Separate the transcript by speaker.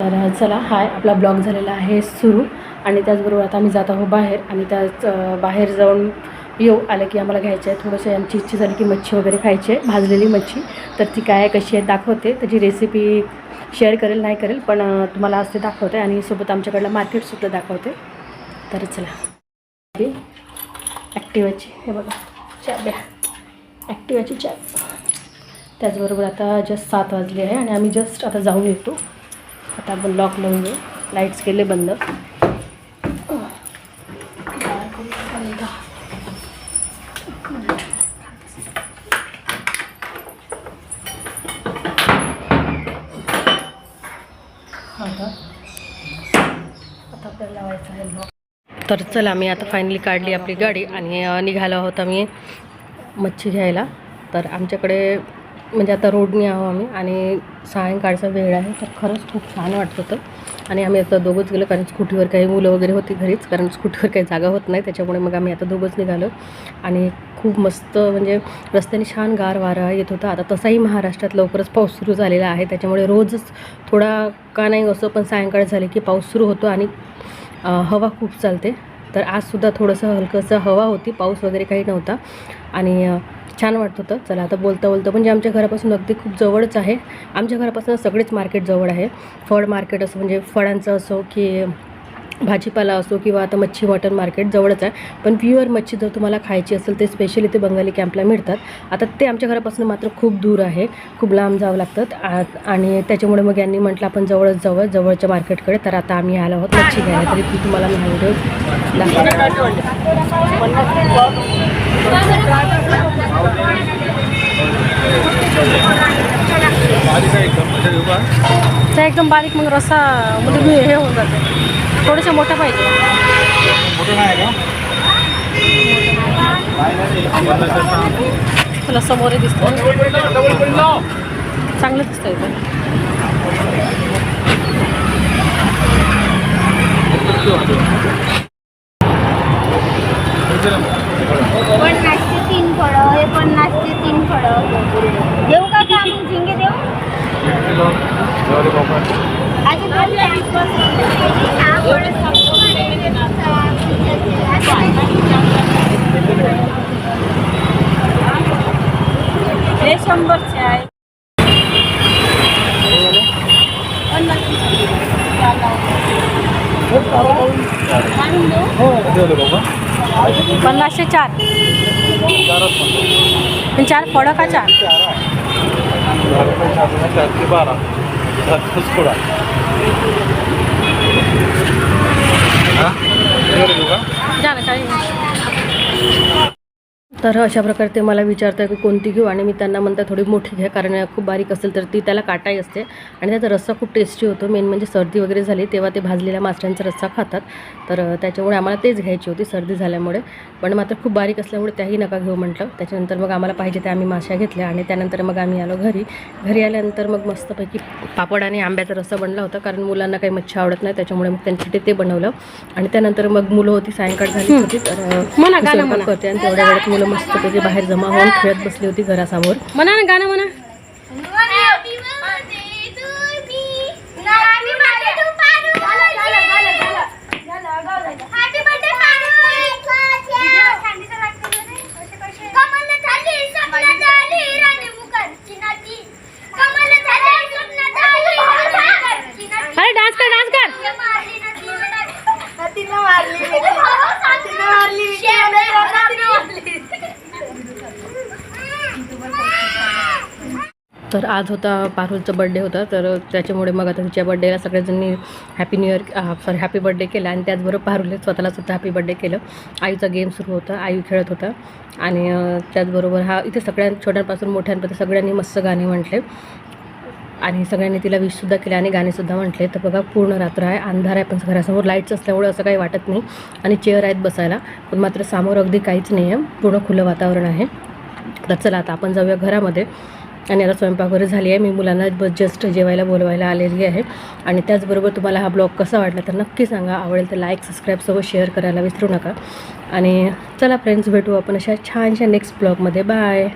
Speaker 1: तर चला हाय आपला ब्लॉग झालेला आहे सुरू. आणि त्याचबरोबर आता आम्ही जात आहोत बाहेर आणि त्याच बाहेर जाऊन येऊ. आलं की आम्हाला घ्यायचं आहे थोडंसं. आमची इच्छा झाली की मच्छी वगैरे खायची आहे भाजलेली मच्छी. तर ती काय कशी आहे दाखवते. त्याची रेसिपी शेअर करेल नाही करेल पण तुम्हाला आज ते दाखवते आणि सोबत आमच्याकडलं मार्केटसुद्धा दाखवते. तर चला. ॲक्टिवाची हे बघा. चाब्या ॲक्टिवाची चाब त्याचबरोबर आता जस्ट सात वाजले आहे आणि आम्ही जस्ट आता जाऊन येतो. आता आपण लॉक लावून घेऊ. लाईट्स केले बंद. तर चला मी आता फायनली काढली आपली गाडी आणि निघाला निघालो आहोत आम्ही मच्छी घ्यायला. तर आमच्याकडे म्हणजे आता रोडने आहो आम्ही आणि सायंकाळचा वेळ आहे तर खरंच खूप छान वाटत होतं. आणि आम्ही आता दोघंच गेलो कारण स्कूटीवर काही मुलं वगैरे होती घरीच कारण स्कूटीवर काही जागा होत नाही त्याच्यामुळे मग आम्ही आता दोघंच निघालो. आणि खूप मस्त म्हणजे रस्त्याने छान गार वारा येत होता. आता तसाही महाराष्ट्रात लवकरच पाऊस सुरू झालेला आहे त्याच्यामुळे रोजच थोडा का नाही असो पण सायंकाळ झाले की पाऊस सुरू होतो आणि हवा खूप चालते. तर आजसुद्धा थोडंसं हलकंसं हवा होती पाऊस वगैरे काही नव्हता. आणि छान वाटत होतं. चला आता बोलता बोलता म्हणजे आमच्या घरापासून अगदी खूप जवळच आहे. आमच्या घरापासून सगळेच मार्केट जवळ आहे. फळ मार्केट असो म्हणजे फळांचं असो की भाजीपाला असो किंवा आता मच्छी मटन मार्केट जवळच आहे पण प्युअर मच्छी जर तुम्हाला खायची असेल ते स्पेशली ते बंगाली कॅम्पला मिळतात. आता ते आमच्या घरापासून मात्र खूप दूर आहे खूप लांब जावं लागतात आणि त्याच्यामुळे मग यांनी म्हटलं आपण जवळच जावं जवळच्या मार्केटकडे. तर आता आम्ही आलो आहोत मच्छी घ्यायला. तरी ती तुम्हाला मी व्हिडिओ एकदम. बारीक मग रस्सा म्हणजे हे होऊन जाते. थोडेसे मोठं पाहिजे. तुला समोर दिसतं चांगलं दिसतं इथं
Speaker 2: पन्नासचे तीन फळं हे पन्नासचे तीन फळं. देऊ का का आम्ही झिंगे देऊ? अजून दोन सहा
Speaker 1: हे शंभरचे आहे पन्नासशे चार. पण चार फळं का चार
Speaker 3: बारा.
Speaker 1: जा ना काही तर अशा प्रकारे ते मला विचारतात की कोणती घेऊ? आणि मी त्यांना म्हणता थोडी मोठी घ्या कारण खूप बारीक असेल तर ती त्याला काटाही असते. आणि त्याचा रस्सा खूप टेस्टी होतो. मेन म्हणजे सर्दी वगैरे झाली तेव्हा ते भाजलेल्या मासळ्यांचा रस्सा खातात. तर त्याच्यामुळे आम्हाला तेच घ्यायची होती सर्दी झाल्यामुळे. पण मात्र खूप बारीक असल्यामुळे त्याही नका घेऊ म्हटलं. त्याच्यानंतर मग आम्हाला पाहिजे त्या आम्ही माश्या घेतल्या आणि त्यानंतर मग आम्ही आलो घरी. घरी आल्यानंतर मग मस्तपैकी पापड आणि आंब्याचा रस्सा बनला होता कारण मुलांना काही मच्छी आवडत नाही. त्याच्यामुळे मग त्यांच्यासाठी ते बनवलं. आणि त्यानंतर मग मुलं होती सायंकाळ झाली होती तर करते आणि तेवढ्या वेळात मुलं मस्तपैकी बाहेर जमा होऊन खेळत बसली होती घरासमोर. म्हणा ना गाणं म्हणा. तर आज होता पारुलचा बड्डे होता तर त्याच्यामुळे मग आता तिच्या बड्डेला सगळ्याजणी happy new year sorry happy birthday केला आणि त्याचबरोबर पारुलने स्वतःला सुद्धा हॅपी बड्डे केलं. आईचा गेम सुरू होता आई खेळत होता आणि त्याचबरोबर हा इथे सगळ्या छोट्यांपासून मोठ्यांपर्यंत सगळ्यांनी मस्त गाणे म्हटले आणि सगळ्यांनी तिला विशसुद्धा केले आणि गाणेसुद्धा म्हटले. तर बघा पूर्ण रात्र आहे अंधार आहे पण घरासमोर लाईट्स असल्यामुळे असं काही वाटत नाही आणि चेअर आहेत बसायला. पण मात्र समोर अगदी काहीच नाही आहे पूर्ण खुलं वातावरण आहे. तर चला आता आपण जाऊया घरामध्ये. आणि आता स्वयंपाक वगैरे झाली आहे. मी मुलांना बस जस्ट जेवायला बोलवायला आलेली आहे. आणि त्याचबरोबर तुम्हाला हा ब्लॉग कसा वाटला तर नक्की सांगा. आवडेल तर लाईक सबस्क्राईब सगळं शेअर करायला विसरू नका. आणि चला फ्रेंड्स भेटू आपण अशा छानशा नेक्स्ट ब्लॉगमध्ये बाय